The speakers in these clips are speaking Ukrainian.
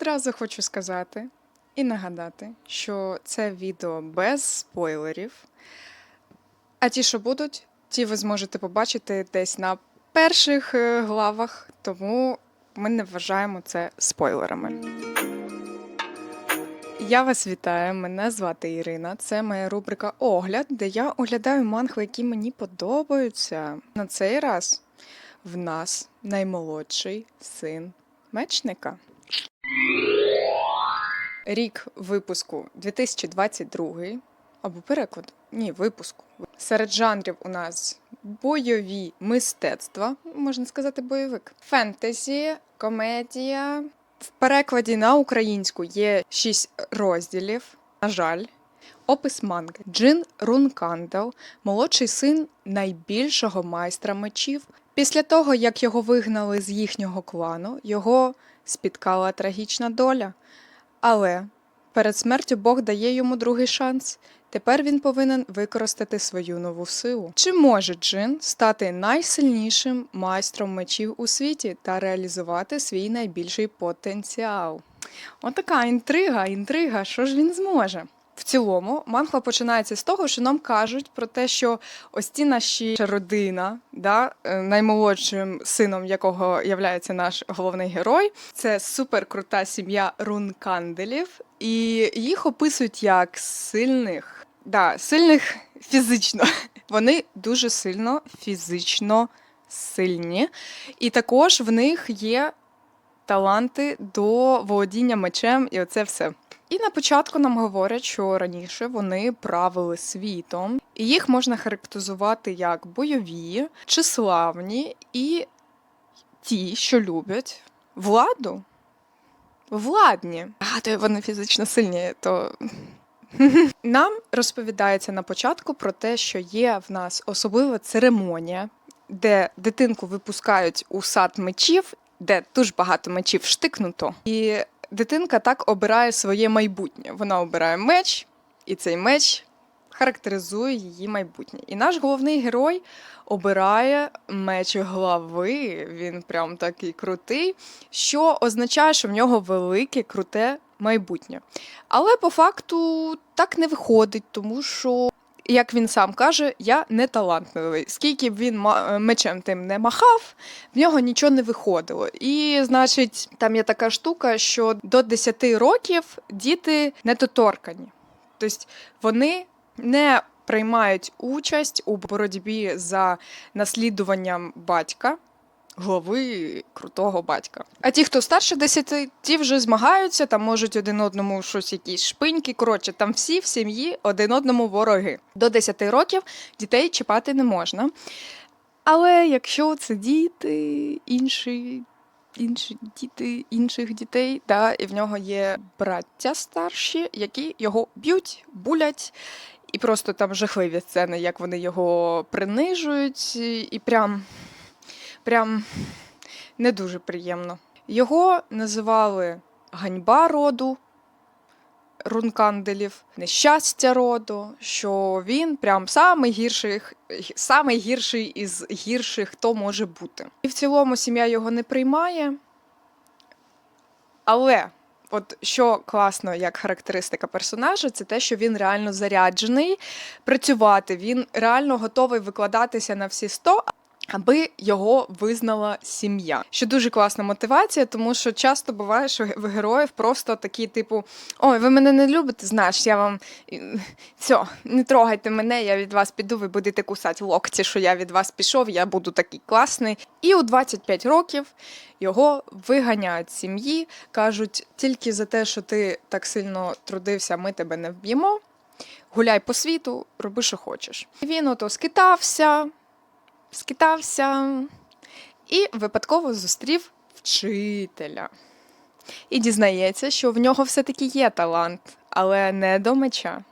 одразу хочу сказати і нагадати, що це відео без спойлерів. А ті, що будуть, ті ви зможете побачити десь на перших е, главах, тому ми не вважаємо це спойлерами. Я вас вітаю, мене звати Ірина. Це моя рубрика Огляд, де я оглядаю мангви, які мені подобаються. На цей раз в нас наймолодший син мечника. Рік випуску 2022 або переклад. Ні, випуску. Серед жанрів у нас бойові мистецтва, можна сказати, бойовик, фентезі, комедія. В перекладі на українську є шість розділів. На жаль, опис манги. Джин Рункандел, молодший син найбільшого майстра мечів. Після того, як його вигнали з їхнього клану, його спіткала трагічна доля. Але перед смертю Бог дає йому другий шанс. Тепер він повинен використати свою нову силу. Чи може Джин стати найсильнішим майстром мечів у світі та реалізувати свій найбільший потенціал? Отака інтрига, інтрига, що ж він зможе? В цілому, манхва починається з того, що нам кажуть про те, що ось ці наші родина, да, е, наймолодшим сином якого є наш головний герой, це суперкрута сім'я рунканделів, і їх описують як сильних, да, сильних фізично. Вони дуже сильно фізично сильні, і також в них є таланти до володіння мечем, і оце все. І на початку нам говорять, що раніше вони правили світом, і їх можна характеризувати як бойові, числавні і ті, що люблять владу. Владні. А то вони фізично сильні, то. Нам розповідається на початку про те, що є в нас особлива церемонія, де дитинку випускають у сад мечів, де дуже багато мечів штикнуто. І дитинка так обирає своє майбутнє. Вона обирає меч, і цей меч характеризує її майбутнє. І наш головний герой обирає меч глави. Він прям такий крутий, що означає, що в нього велике круте майбутнє. Але по факту так не виходить, тому що. Як він сам каже, я не талантливий. Скільки б він ма- мечем тим не махав, в нього нічого не виходило. І, значить, там є така штука, що до 10 років діти недоторкані. Тобто вони не приймають участь у боротьбі за наслідуванням батька. Голови крутого батька. А ті, хто старше 10, ті вже змагаються, там можуть один одному щось, якісь шпиньки. Коротше, там всі в сім'ї один одному вороги. До 10 років дітей чіпати не можна. Але якщо це діти, інші, інші діти інших дітей, да, і в нього є браття старші, які його б'ють, булять, і просто там жахливі сцени, як вони його принижують, і і прям, прям не дуже приємно. Його називали ганьба роду. Рунканделів, нещастя роду, що він прям самий гірший, самий гірший із гірших, хто може бути. І в цілому сім'я його не приймає. Але от що класно як характеристика персонажа, це те, що він реально заряджений працювати, він реально готовий викладатися на всі 100, аби його визнала сім'я. Що дуже класна мотивація, тому що часто буває, що в героїв просто такі, типу: Ой, ви мене не любите, знаєш, я вам все, не трогайте мене, я від вас піду, ви будете кусати локті, що я від вас пішов, я буду такий класний. І у 25 років його виганяють з сім'ї, кажуть, тільки за те, що ти так сильно трудився, ми тебе не вб'ємо. Гуляй по світу, роби, що хочеш. Він ото скитався скитався і випадково зустрів вчителя. І дізнається, що в нього все-таки є талант, але не до меча,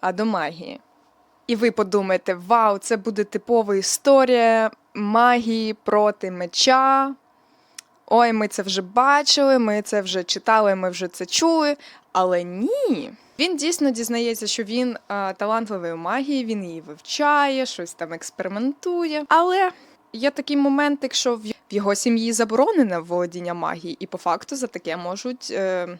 а до магії. І ви подумаєте, вау, це буде типова історія магії проти меча. Ой, ми це вже бачили, ми це вже читали, ми вже це чули. Але ні. Він дійсно дізнається, що він а, талантливий у магії, він її вивчає, щось там експериментує. Але є такий момент, якщо в його сім'ї заборонене володіння магії, і по факту за таке можуть. Е...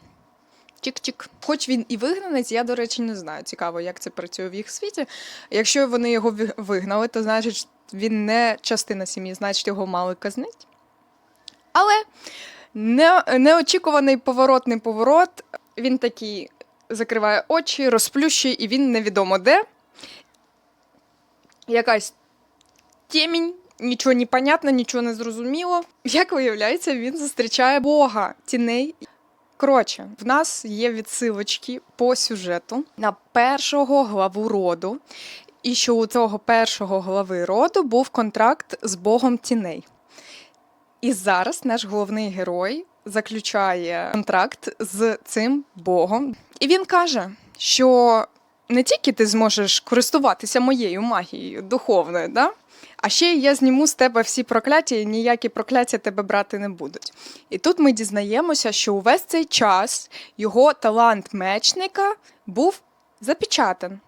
Чик-чик. Хоч він і вигнанець, я, до речі, не знаю. Цікаво, як це працює в їх світі. Якщо вони його вигнали, то значить він не частина сім'ї, значить його мали казнити. Але не, неочікуваний поворотний поворот. Він такий закриває очі, розплющує, і він невідомо де. Якась темінь, нічого не понятно, нічого не зрозуміло. Як виявляється, він зустрічає Бога тіней. Коротше, в нас є відсилочки по сюжету на першого главу роду. І що у цього першого глави роду був контракт з Богом тіней. І зараз наш головний герой заключає контракт з цим Богом. І він каже, що не тільки ти зможеш користуватися моєю магією духовною, да? а ще я зніму з тебе всі прокляття, і ніякі прокляття тебе брати не будуть. І тут ми дізнаємося, що увесь цей час його талант мечника був запечатан.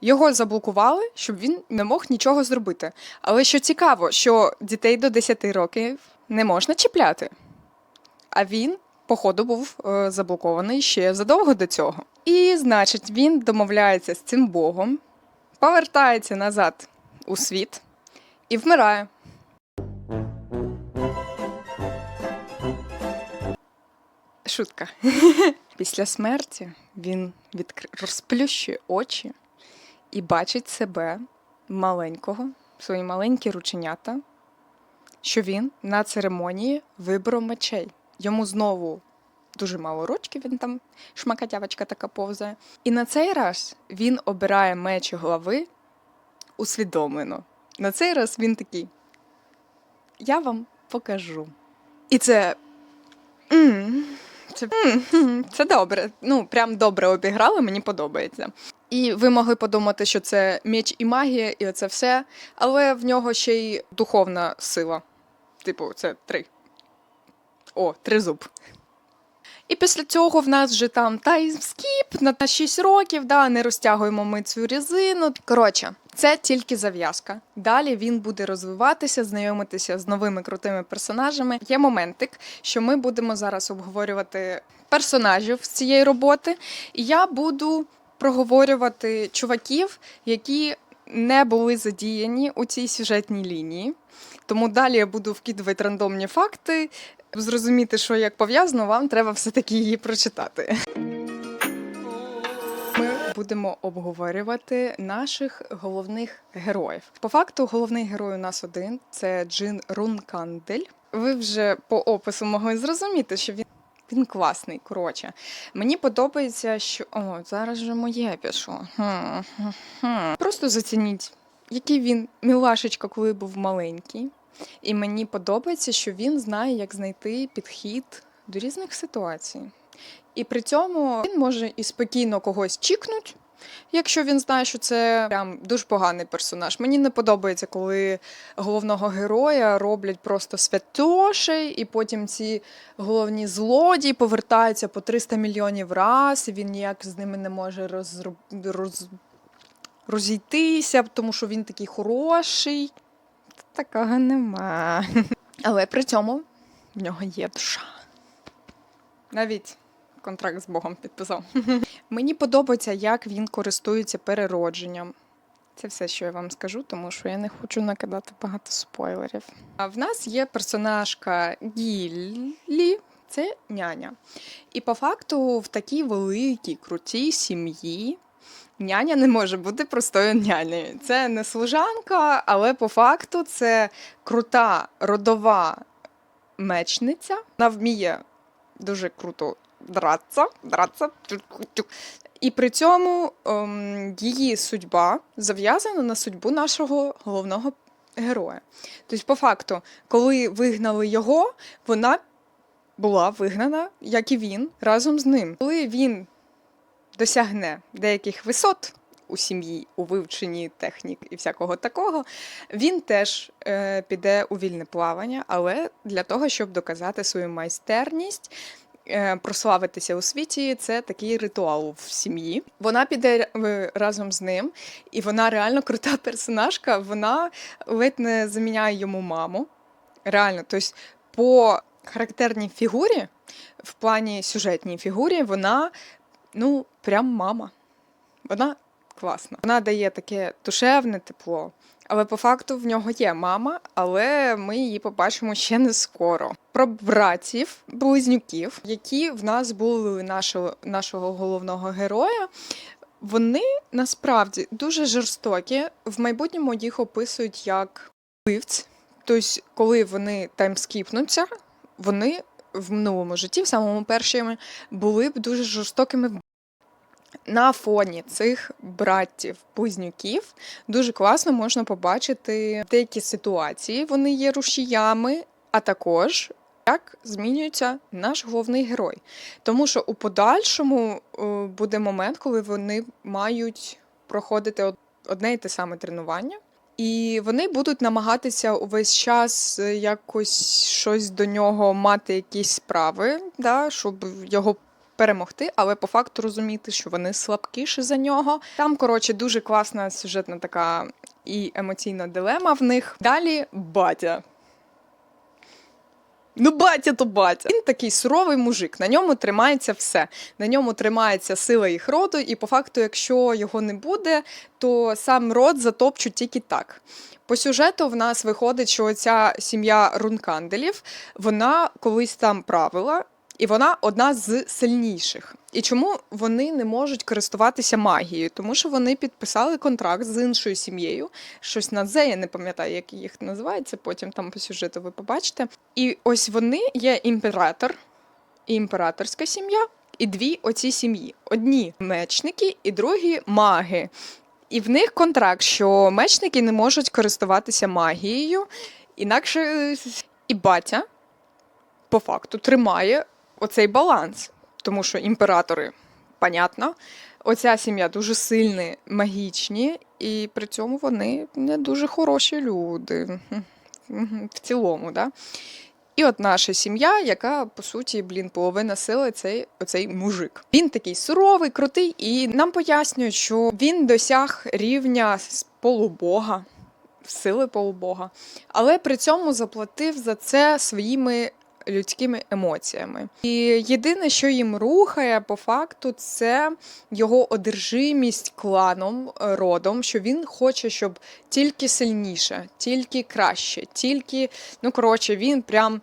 Його заблокували, щоб він не мог нічого зробити. Але що цікаво, що дітей до 10 років не можна чіпляти. А він, походу, був е, заблокований ще задовго до цього. І, значить, він домовляється з цим богом, повертається назад у світ і вмирає. Шутка. Після смерті він відкр... розплющує очі і бачить себе маленького, свої маленькі рученята, що він на церемонії вибору мечей. Йому знову дуже мало рочків, він там шмакатявочка така повзає. І на цей раз він обирає меч глави усвідомлено. На цей раз він такий. Я вам покажу. І це. Це, це добре. Ну, прям добре обіграли, мені подобається. І ви могли подумати, що це меч і магія, і це все. Але в нього ще й духовна сила. Типу, це три. О, тризуб. І після цього в нас вже там таймскіп на 6 років, да, не розтягуємо ми цю різину. Коротше, це тільки зав'язка. Далі він буде розвиватися, знайомитися з новими крутими персонажами. Є моментик, що ми будемо зараз обговорювати персонажів з цієї роботи, і я буду проговорювати чуваків, які не були задіяні у цій сюжетній лінії. Тому далі я буду вкидувати рандомні факти. Зрозуміти, що як пов'язано, вам треба все-таки її прочитати. Ми будемо обговорювати наших головних героїв. По факту, головний герой у нас один це Джин Рункандель. Ви вже по опису могли зрозуміти, що він. Він класний, коротше. Мені подобається, що. О, зараз же моє пішло. Хм, хм. Просто зацініть, який він мілашечка, коли був маленький. І мені подобається, що він знає, як знайти підхід до різних ситуацій. І при цьому він може і спокійно когось чікнуть, якщо він знає, що це прям дуже поганий персонаж. Мені не подобається, коли головного героя роблять просто святошей, і потім ці головні злодії повертаються по 300 мільйонів раз, і він ніяк з ними не може розру- роз... розійтися, тому що він такий хороший. Такого нема. Але при цьому в нього є душа. Навіть контракт з Богом підписав. Мені подобається, як він користується переродженням. Це все, що я вам скажу, тому що я не хочу накидати багато спойлерів. А в нас є персонажка Гіллі, це няня. І по факту в такій великій, крутій сім'ї няня не може бути простою нянею. Це не служанка, але по факту це крута родова мечниця. Вона вміє дуже круто дратися, дратися. І при цьому ем, її судьба зав'язана на судьбу нашого головного героя. Тобто, по факту, коли вигнали його, вона була вигнана, як і він, разом з ним. Коли він досягне деяких висот у сім'ї, у вивченні технік і всякого такого, він теж е, піде у вільне плавання, але для того, щоб доказати свою майстерність е, прославитися у світі, це такий ритуал в сім'ї. Вона піде е, разом з ним, і вона реально крута персонажка. Вона ледь не заміняє йому маму. Реально, тобто по характерній фігурі, в плані сюжетній фігурі, вона ну прям мама. Вона класна. Вона дає таке душевне тепло. Але по факту в нього є мама, але ми її побачимо ще не скоро. Про братів, близнюків, які в нас були нашого, нашого головного героя. Вони насправді дуже жорстокі. В майбутньому їх описують як вбивць. Тобто, коли вони таймскіпнуться, вони в минулому житті, в самому першому, були б дуже жорстокими на фоні цих братів близнюків дуже класно можна побачити деякі ситуації. Вони є рушіями, а також як змінюється наш головний герой. Тому що у подальшому е, буде момент, коли вони мають проходити одне і те саме тренування. І вони будуть намагатися увесь час е, якось щось до нього мати якісь справи, да, щоб його перемогти, але по факту розуміти, що вони слабкіші за нього. Там, коротше, дуже класна сюжетна така і емоційна дилема в них. Далі батя. Ну, батя то батя. Він такий суровий мужик. На ньому тримається все. На ньому тримається сила їх роду, і по факту, якщо його не буде, то сам род затопчуть тільки так. По сюжету в нас виходить, що ця сім'я Рунканделів вона колись там правила, і вона одна з сильніших. І чому вони не можуть користуватися магією? Тому що вони підписали контракт з іншою сім'єю. Щось на Зе, я не пам'ятаю, як їх називається. Потім там по сюжету ви побачите. І ось вони є імператор і імператорська сім'я, і дві оці сім'ї: одні мечники, і другі маги. І в них контракт, що мечники не можуть користуватися магією, інакше і батя по факту тримає оцей баланс, тому що імператори, понятно, оця сім'я дуже сильні, магічні, і при цьому вони не дуже хороші люди. В цілому, да? І от наша сім'я, яка по суті, блін, половина сили цей оцей мужик. Він такий суровий, крутий, і нам пояснюють, що він досяг рівня полубога, сили полубога, але при цьому заплатив за це своїми людськими емоціями. І єдине, що їм рухає по факту, це його одержимість кланом, е, родом, що він хоче, щоб тільки сильніше, тільки краще, тільки, ну коротше, він прям.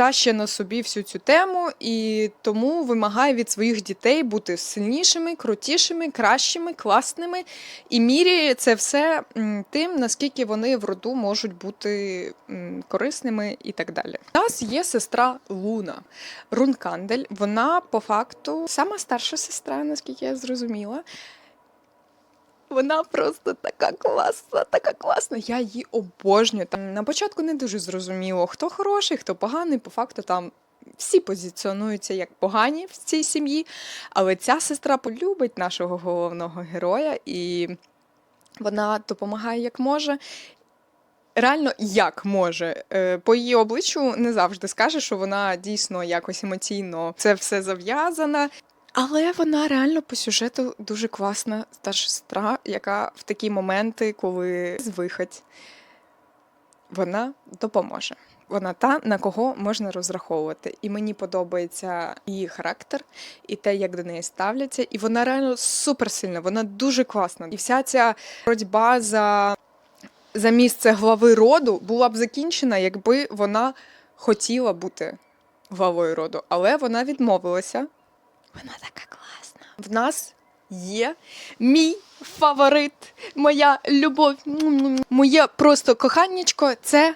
Тащить на собі всю цю тему і тому вимагає від своїх дітей бути сильнішими, крутішими, кращими, класними і міряє це все тим, наскільки вони в роду можуть бути корисними і так далі. У нас є сестра Луна Рункандель. Вона по факту сама старша сестра, наскільки я зрозуміла. Вона просто така класна, така класна. Я її обожнюю. Там на початку не дуже зрозуміло, хто хороший, хто поганий. По факту там всі позиціонуються як погані в цій сім'ї. Але ця сестра полюбить нашого головного героя, і вона допомагає як може. Реально, як може. Е, По її обличчю не завжди скаже, що вона дійсно якось емоційно це все зав'язана. Але вона реально по сюжету дуже класна старша сестра, яка в такі моменти, коли звихать, вона допоможе. Вона та, на кого можна розраховувати. І мені подобається її характер, і те, як до неї ставляться. І вона реально суперсильна, вона дуже класна. І вся ця боротьба за, за місце глави роду була б закінчена, якби вона хотіла бути главою роду. Але вона відмовилася. Вона така класна. В нас є мій фаворит, моя любов, моє просто коханнячко це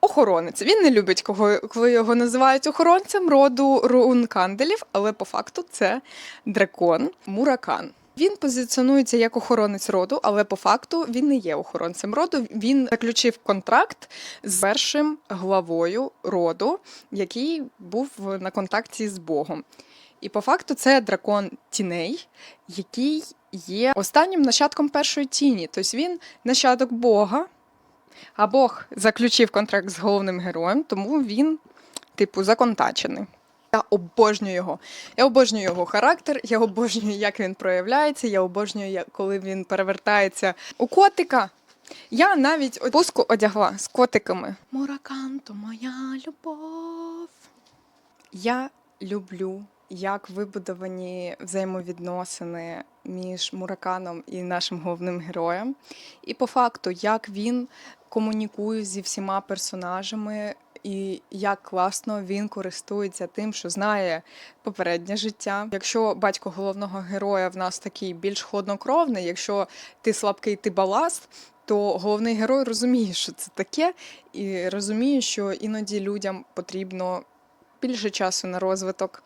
охоронець. Він не любить, кого, коли його називають охоронцем роду рунканделів, але по факту це дракон Муракан. Він позиціонується як охоронець роду, але по факту він не є охоронцем роду. Він заключив контракт з першим главою роду, який був на контакті з Богом. І по факту це дракон тіней, який є останнім нащадком першої тіні. Тобто він нащадок Бога, а Бог заключив контракт з головним героєм, тому він типу, законтачений. Я обожнюю його. Я обожнюю його характер, я обожнюю, як він проявляється, я обожнюю, коли він перевертається у котика. Я навіть пуску одягла з котиками. Мураканто, моя любов. Я люблю, як вибудовані взаємовідносини між Мураканом і нашим головним героєм. І по факту, як він комунікує зі всіма персонажами, і як класно він користується тим, що знає попереднє життя. Якщо батько головного героя в нас такий більш хладнокровний, якщо ти слабкий, ти баласт. То головний герой розуміє, що це таке, і розуміє, що іноді людям потрібно більше часу на розвиток.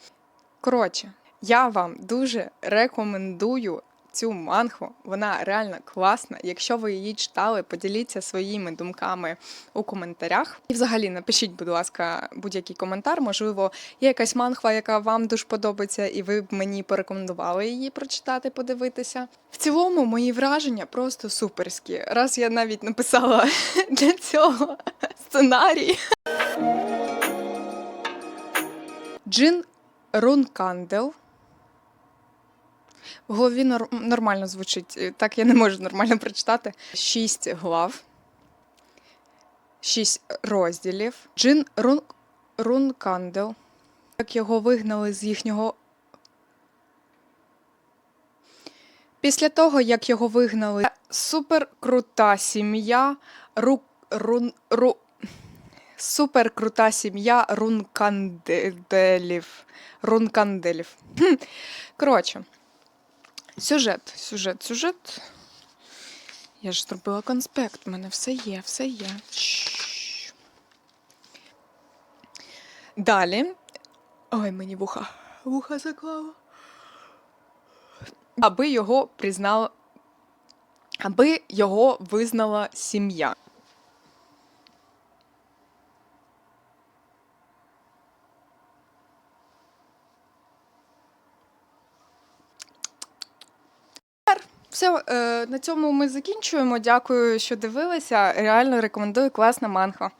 Коротше, я вам дуже рекомендую цю манхву. Вона реально класна. Якщо ви її читали, поділіться своїми думками у коментарях. І взагалі напишіть, будь ласка, будь-який коментар. Можливо, є якась манхва, яка вам дуже подобається, і ви б мені порекомендували її прочитати, подивитися. В цілому, мої враження просто суперські. Раз я навіть написала для цього сценарій. Джин Рункандел. В голові нор- нормально звучить. е, Так я не можу нормально прочитати. Шість глав. Шість розділів. Джин Рун... Рункандел. Як його вигнали з їхнього. Після того, як його вигнали, суперкрута сім'я Ру... Рун... Ру... Суперкрута сім'я Рунканделів. Рунканделів. Коротше, сюжет, сюжет, сюжет. Я ж зробила конспект, в мене все є, все є. Далі. Ой, мені вуха. Вуха заклала. Аби його признала. Аби його визнала сім'я. Все, е, на цьому ми закінчуємо. Дякую, що дивилися. Реально рекомендую класна манхва.